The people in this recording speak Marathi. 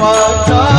वाचा